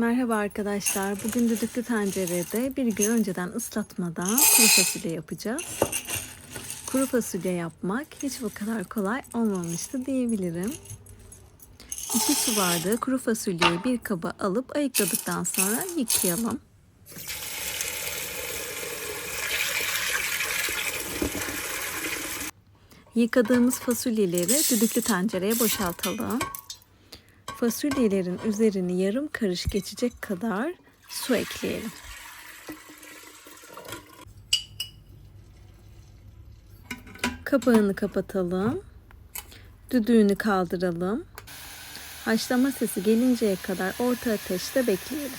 Merhaba arkadaşlar. Bugün düdüklü tencerede bir gün önceden ıslatmadan kuru fasulye yapacağız. Kuru fasulye yapmak hiç bu kadar kolay olmamıştı diyebilirim. 2 su bardağı kuru fasulyeyi bir kaba alıp ayıkladıktan sonra yıkayalım. Yıkadığımız fasulyeleri düdüklü tencereye boşaltalım. Fasulyelerin üzerini yarım karış geçecek kadar su ekleyelim. Kapağını kapatalım. Düdüğünü kaldıralım. Haşlama sesi gelinceye kadar orta ateşte bekleyelim.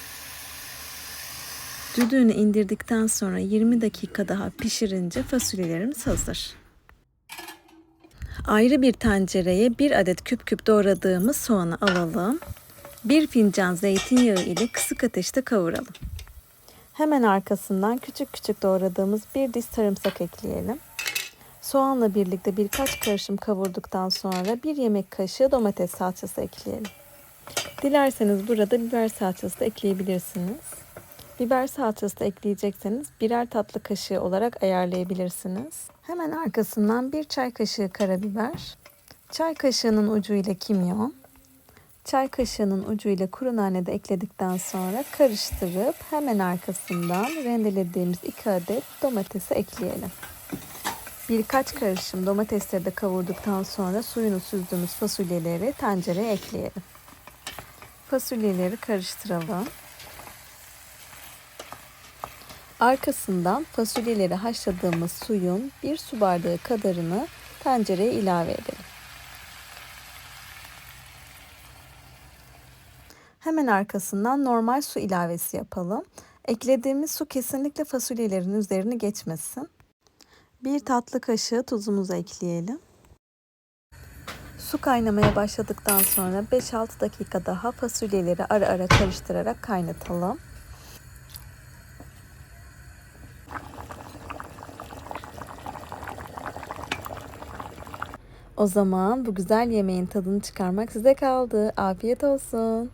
Düdüğünü indirdikten sonra 20 dakika daha pişirince fasulyelerimiz hazır. Ayrı bir tencereye bir adet küp küp doğradığımız soğanı alalım. Bir fincan zeytinyağı ile kısık ateşte kavuralım. Hemen arkasından küçük küçük doğradığımız bir diş sarımsak ekleyelim. Soğanla birlikte birkaç karışım kavurduktan sonra bir yemek kaşığı domates salçası ekleyelim. Dilerseniz burada biber salçası da ekleyebilirsiniz. Biber salçası da ekleyecekseniz birer tatlı kaşığı olarak ayarlayabilirsiniz. Hemen arkasından bir çay kaşığı karabiber, çay kaşığının ucu ile kimyon, çay kaşığının ucu ile kuru nane de ekledikten sonra karıştırıp hemen arkasından rendelediğimiz 2 adet domatesi ekleyelim. Birkaç karışım domatesleri de kavurduktan sonra suyunu süzdüğümüz fasulyeleri tencereye ekleyelim. Fasulyeleri karıştıralım. Arkasından fasulyeleri haşladığımız suyun bir su bardağı kadarını tencereye ilave edelim. Hemen arkasından normal su ilavesi yapalım. Eklediğimiz su kesinlikle fasulyelerin üzerini geçmesin. Bir tatlı kaşığı tuzumuzu ekleyelim. Su kaynamaya başladıktan sonra 5-6 dakika daha fasulyeleri ara ara karıştırarak kaynatalım. O zaman bu güzel yemeğin tadını çıkarmak size kaldı. Afiyet olsun.